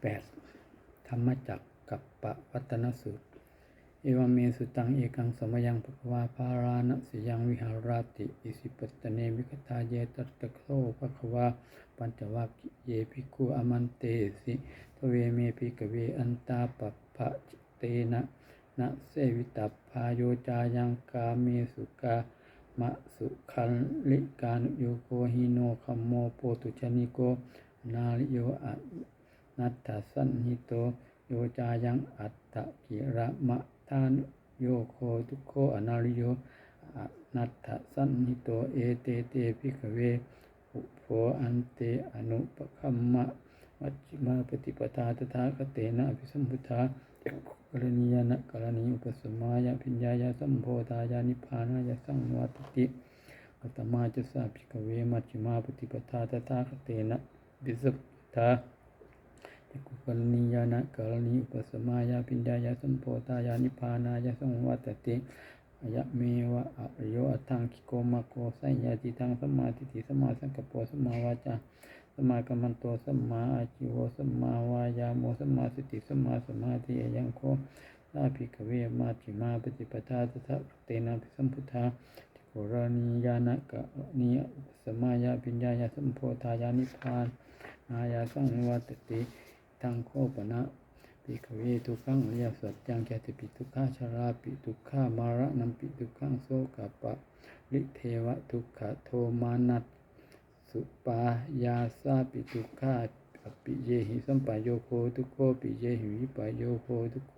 แปดธรรมจักกับปวัตนสูตร เอวเมสุตังเอกังสมยังภควาภาราณสิยังวิหารติ อิสิปตเนมิกตาเยตัตตะโคภควาปัญจวัคเยภิกขุอมันเตสิทเวเมภิกเวอันตาปปะเตนะนะเสวิตัพพาโยจายังกาเมสุกามะสุขันลิกานุโยโกหิโนคัมโมโปตุชนิโกนาลิโยอะ นัตถสันหิโตโยจายังอัตตะกิระมะทานโยโคทุโคอนาลิโยนัตถสันหิโตเอเตเตภิกเวอุโภอันเตอนุปคัมมะมัจจิมาปฏิปทาตถาคเตนะอภิสัมพุทธาจักขุกรณียนะกรณีอุปสมายะพิญญายะสัมโพธายานิพานายะสังวัตติกัตมาจะสาภิกเวมัจจิมาปฏิปทาตถาคเตนะบิสุทธา จักขุกรณียานะกรณีอุปสมายาปิญญายาสัมโพธายานิพานายะสังวัตติอายะเมวะอโยอัตังคิโกมาโกสัญญาติทังสมาทิฏฐิสมาสังกปสมาวาจาสมากัมมันโตสมาอาจิโวสมาวายาโมสมาสติสมาสมาธิยังโคลาภิกเวมัจจิมาปฏิปทาตถาคเตนะภิสัมพุทธาโกรณียานะกะนิยสมายาปิญญายาสัมโพธายานิพพาน อายาสังวัตติ ทังโคปนะปิกเวทุขังอริยสัจจังแกติปิทุกขาชราปิทุกขามาระนัมปิทุกขังโสกะปะลิเทวะทุกขโทมานัสสุปายาสาปิทุกขาอปิเยหิสัมปายโยโคทุกโคปิเยหิวิปายโยโคทุกโค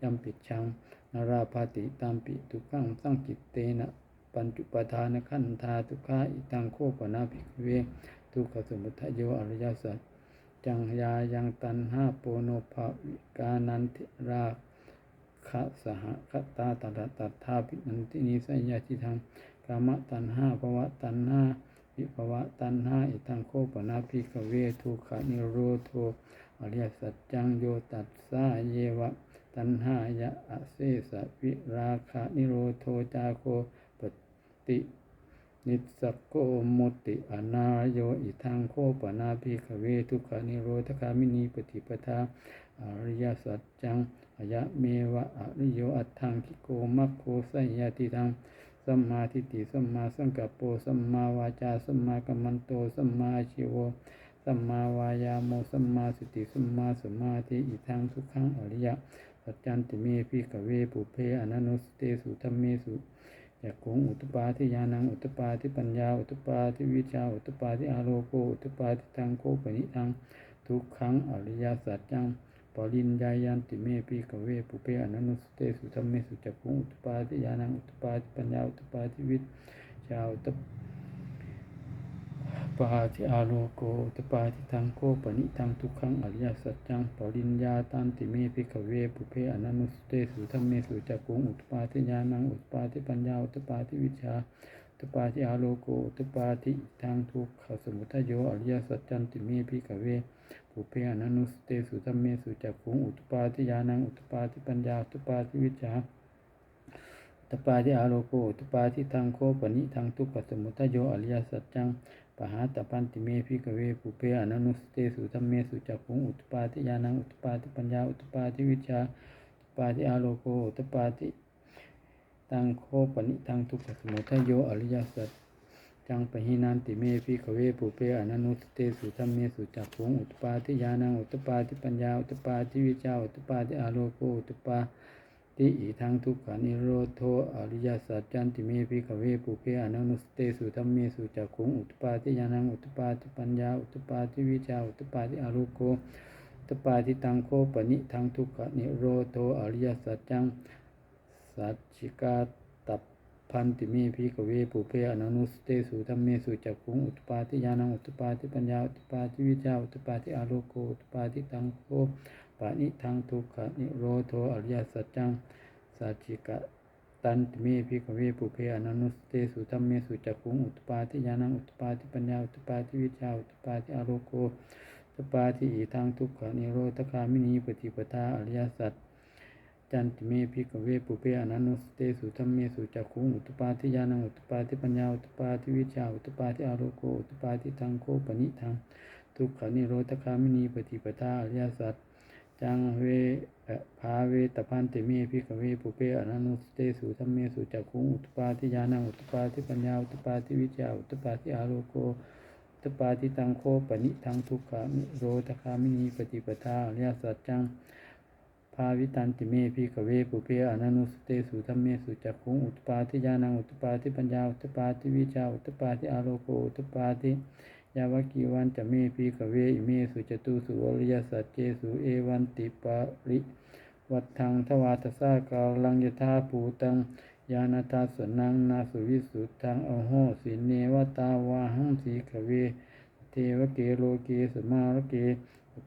ยัมปิชังนาราภาติตามปิทุกขังสังกิตเตนะปัญจุปทานขันธาทุกขาอิตังโคปนาภิกเวทุกขสมุทัยโยอริยสัจ จังยายังตันห้าโปโนภาวิกานันทิราคะสหคตาตัตตัตถาปินันตินิสัญญาจิทังกามตันห้าภวะตันห้าวิภวะตันห้าอิตังโคปนาภิกเวทุขานิโรโทอริยสัจจังโยตัสสาเยวะ ตันหายะอเสสวิราคะนิโรโทจาโคปฏิ นิสสโกมุติอนาโยอิทังโคปนาภิกเวทุกขานิโรธคามินีปฏิปทาอริยสัจจังอายะเมวะอริโยอัตถังคิโกมัคโคสัยยติทังสัมมาทิฏฐิสัมมาสังกัปโปสัมมาวาจาสัมมากัมมันโตสัมมาชิโวสัมมาวายาโมสัมมาสติสัมมาสมาธิอิทังทุกขังอริยสัจจันติเมภิกเวปุเพอนันโนสเตสุธรรมเมสุ จักขุงอุตปาทิญาณังอุตปาทิปัญญาอุตปาทิวิชาอุตปาทิอาโลโกอุตปาทิตังโกปนิทังทุกขังอริยสัจจังปรินญายันติเมปีกเวปุเปอนันตุสเตสุธรรมเมสุจักขุงอุตปาทิญาณังอุตปาทิปัญญาอุตปาทิวิชาอุตปา ทิอาโลโกตปาทิตังโกปนิทังทุกขังอริยสัจจังปริญญาตันติเมปิกเวปุเพอนันตุสเตสุธรรมเมสุจักขุงอุตปาทิญาณังอุตปาทิปัญญาอุตปาทิวิชาตปาทิอาโลโกตปาทิทางทุกขสมุทัยโยอริยสัจจันติเมพิกเวปุเพอนันุสเตสุธรรมเมสุจักขุงอุตปาทิญาณังอุตปาทิปัญญาอุตปาทิวิชาตปาทิอาโลโกตปาทิทางโคปนิทางทุกขสมุทัยโยอริยสัจจัง ปหาตปันติเมพิกเวปุเพอนันุสเตสุธรรมเมสุจักขุงอุตปาทิญาณังอุตปาทิปัญญาอุตปาทิวิชาอุตปาทิอาโลโกอุตปาทิตังโคปนิตังทุกขสมุทัยโยอริยสัจจังปหินันติเมพิขเวปุเปอนันุสเตสุธรรมเมสุจักขุงอุตปาทิญาณังอุตปาทิปัญญาอุตปาทิวิชาอุตปาทิอาโลโกอุตปา ทิอิทังทุกขานิโรโทอริยสัจจันติเมพิกเวปุเพอนันุสเตสุธรรมเมสุจักขุงอุตปาทิยานังอุตปาติปัญญาอุตปาทิวิชาอุตปาทิอารุโกตปาทิตังโคปนิทังทุกขานิโรโทอริยสัจจังสัจจิกาตับ พันติเมพิกเวปุเพอนันุสเตสุธรรมเมสุจักขุงอุตปาทิญาณังอุตปาทิปัญญาอุตปาทิวิชาอุตปาทิอาโลโกอุตปาทิตังโคปานิทังทุกขนิโรโทอริยสัจจังสัจจิกาตันติเมพิกเวปุเพอนันุสเตสุธรรมเมสุจักขุงอุตปาทิญาณังอุตปาทิปัญญาอุตปาทิวิชาอุตปาทิอาโลโกอุตปาทิอิทังทุกขนิโรธคามินีปฏิปทาอริยสัจ จันติเมพิกเวปุเปอนันนุสเตสุธรรมเมสุจักขุงอุตปาทิญาณังอุตปาทิปัญญาอุตปาทิวิชาอุตปาทิอาโลโกอุตปาทิทังโคปนิทังทุกขนิโรธคามินีปฏิปทาอริยสัจจังเวภาเวตพันติเมพิกเวปุเปอนันุสเตสุธรรมเมสุจักขุงอุตปาทิญาณังอุตปาทิปัญญาอุตปาทิวิจาอุตปาทิอาโลโกอุตปาทิตังโคปนิทังทุกขามิโรธคามินีปฏิปทาอริยสัจจัง ภาวิตันติเมพิกเวปุเพอนันุสเตสุธรรมเมสุจักขุงอุตปาทิญาณังอุตปาทิปัญญาอุตปาทิวิจาอุตปาทิอาโลโกอุตปาทิยาวกีวันจะเมพิกเวอิเมสุจตุสุอริยสัจเจสุเอวันติปาริวัฏทังทวาทสากาลังยธาภูตังยานาตาสนังนาสุวิสุทังอโหสิเนวตาวาหังสีกเว เทวเกโลเกสมารเก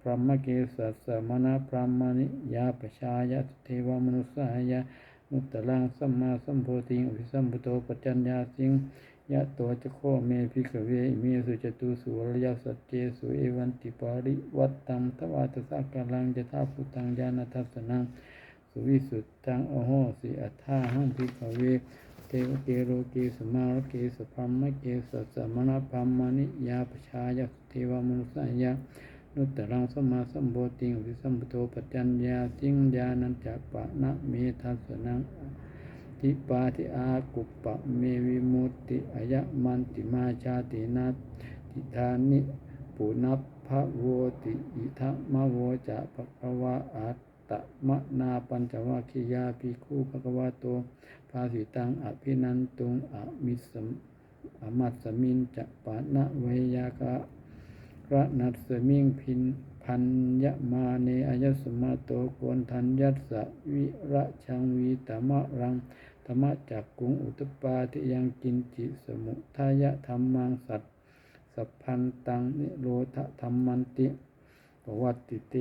พรหมเกสัสสมณพรหมนิยาปชายะเทวมนุสสายะมุตตลังสัมมาสัมโพธิอภิสัมพุโตปัจจัญญาสิงยะโตจะโคเมพิกเวเมสุจตุสุวรยสัจเจสุเอวันติปาริวัตตังทวาตสักกาลังจะทาพุตังญาณทัสนังสุวิสุทธังโอโหสิอัฏฐาหังพิกเวเทวเกโรเกสมารเกสพรหมเกสัสสมณพรหมนิยาปชายะเทวมนุสสายะ นุตตรังสมมาสัมโพติงวิสัมปโตปัจจัญญาสิงญาณัญจะปะนะเมทัสสนังทิปาทิอากุปปะเมวิมุตติอายะมันติมาชาตินาทิธานิปุนัพพะโวติอิทะมะโวจะภะคะวะอัตตะมะนาปัญจวัคคียาภิกขุภะคะวะโตภาสิตังอภินันตุงอมิสมอมัตสมินจะปานะเวยากะ ระนัสสมิงพินพันยมาเนอายสมะโตโกนทันยัสสะวิระชังวีตมะรังธรรมจักกุงอุตปาทิยังกินจิสมุทายะธรรมังสัตสัพพันตังนิโรธธรรมันติปวัตติเต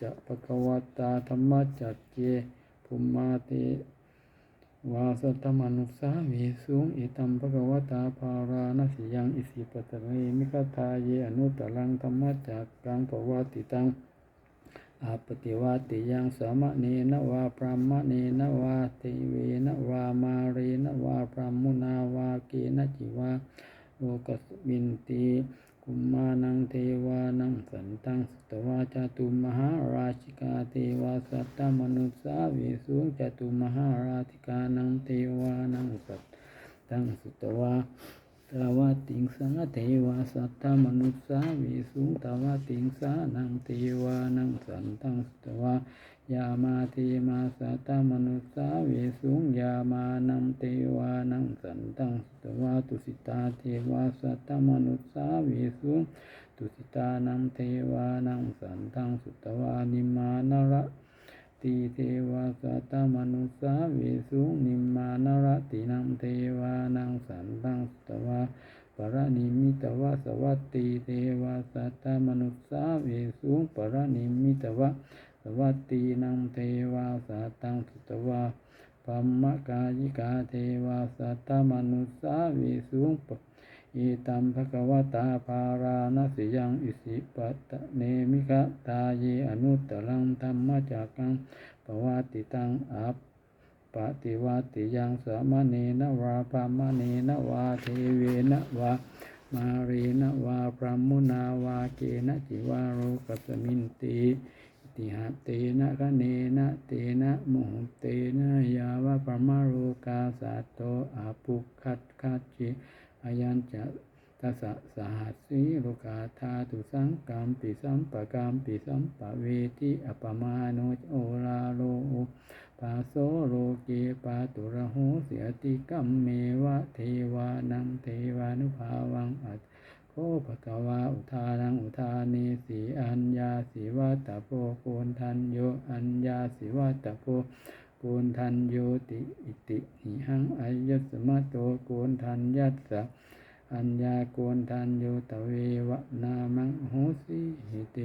จะภะควตาธรรมจักเจภุมมาเต วาสตตมนุสาวีสุงอิตัมภะคะวตาภาราณสิยังอิสิปตะเรมิกทาเยอนุตตรังธรรมจักกังปวัติตังอาปติวาติยังสมะเนนะวาพรหมเนนวาเทเวนวามาเรนวาพรหมุนาวาเกนจิวาโลกสมินติ กุมมานังเทวานังสันตังสุตวาจตุมหาราชิกาเทวาสัตตมนุสาวิสุงจตุมหาราธิกานังเทวานังสัตตังสุตวา ตาวาติงสังเทวาสัตตมนุสาวิสุงตาวาติงสานังเทวานังสันตังสุตวายามาเทมาสัตตมนุสาวิสุงยามานังเทวานังสันตังสุตวาตุสิตาเทวาสัตตมนุสาวิสุงตุสิตานังเทวานังสันตังสุตวานิมานระ ตีเทวาสัตมนุสาวิสุงนิมมานรตินังเทวานังสันตังสุตวาปรนิมิตวะสวัตติเทวาสัตมนุสาวิสุงปรนิมิตวะสวัตตินังเทวาสัตตังสุตวาปัมมะกายิกาเทวาสัตมนุสาวิสุงป อิตัมภะคะวตาภาราณสิยังอิสิปัตตะเนมิกะตาเยอนุตตรังธรรมจักังปวัติตังอัปปฏิวัติยังสมเณนวาปามเณนวาเทเวนวามาเรนวาพรหมุนาวาเกนะจิวาโรกัสมินติติหะเตนะคะเนนะเตนะโมหเตนะยาวะปรมาโรกาสัตโตอาปุคัตคัจจิ อายัญจะทัสสะสหัสสีโลกาธาตุสังกามปิสัมปะกามปิสัมปะเวทิอปมาโนโอลาโลปาโสโลเกปาตุระโหเสียติกัมเมวะเทวานังเทวานุภาวังอัตโคภะคะวาอุทานังอุทานีสีอัญญาสีวัตโพโกนทันโยอัญญาสีวัตตโพ โกนทันโยติอิติหิหังอายสมะโตโกนทันยัสสะอัญญาโกนทันโยตเววะนามังโหสิหิต